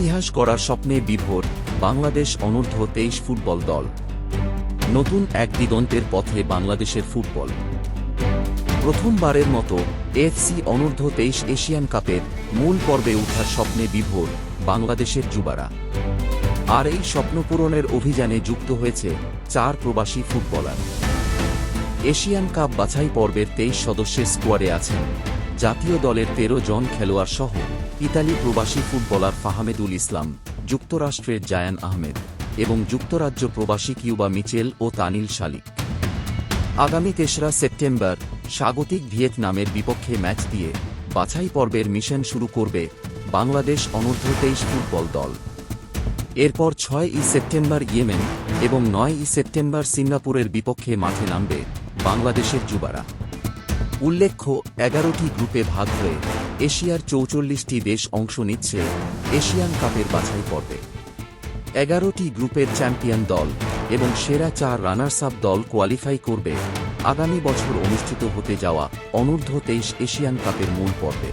ইতিহাস করার স্বপ্নে বিভোর বাংলাদেশ অনূর্ধ্ব তেইশ ফুটবল দল। নতুন এক দিগন্তের পথে বাংলাদেশের ফুটবল। প্রথমবারের মতো এফসি অনূর্ধ্ব তেইশ এশিয়ান কাপের মূল পর্বে ওঠার স্বপ্নে বিভোর বাংলাদেশের যুবারা। আর এই স্বপ্নপূরণের অভিযানে যুক্ত হয়েছে চার প্রবাসী ফুটবলার। এশিয়ান কাপ বাছাই পর্বের তেইশ সদস্যের স্কোয়াডে আছেন জাতীয় দলের তেরো জন খেলোয়াড় সহ ইতালি প্রবাসী ফুটবলার ফাহামেদুল ইসলাম, যুক্তরাষ্ট্রের জায়ান আহমেদ এবং যুক্তরাজ্য প্রবাসী কিউবা মিচেল ও তানিল শালিক। আগামী তেসরা সেপ্টেম্বর, স্বাগতিক ভিয়েতনামের বিপক্ষে ম্যাচ দিয়ে বাছাই পর্বের মিশন শুরু করবে বাংলাদেশ অনূর্ধ্ব তেইশ ফুটবল দল। এরপর ছয় ই সেপ্টেম্বর ইয়েমেন এবং নয় ই সেপ্টেম্বর সিঙ্গাপুরের বিপক্ষে মাঠে নামবে বাংলাদেশের যুবারা। উল্লেখ্য, এগারোটি গ্রুপে ভাগ হয়ে এশিয়ার চৌচল্লিশটি দেশ অংশ নিচ্ছে এশিয়ান কাপের বাছাই পর্বে। এগারোটি গ্রুপের চ্যাম্পিয়ন দল এবং সেরা চার রানার্স আপ দল কোয়ালিফাই করবে আগামী বছর অনুষ্ঠিত হতে যাওয়া অনূর্ধ্ব তেইশ এশিয়ান কাপের মূল পর্বে।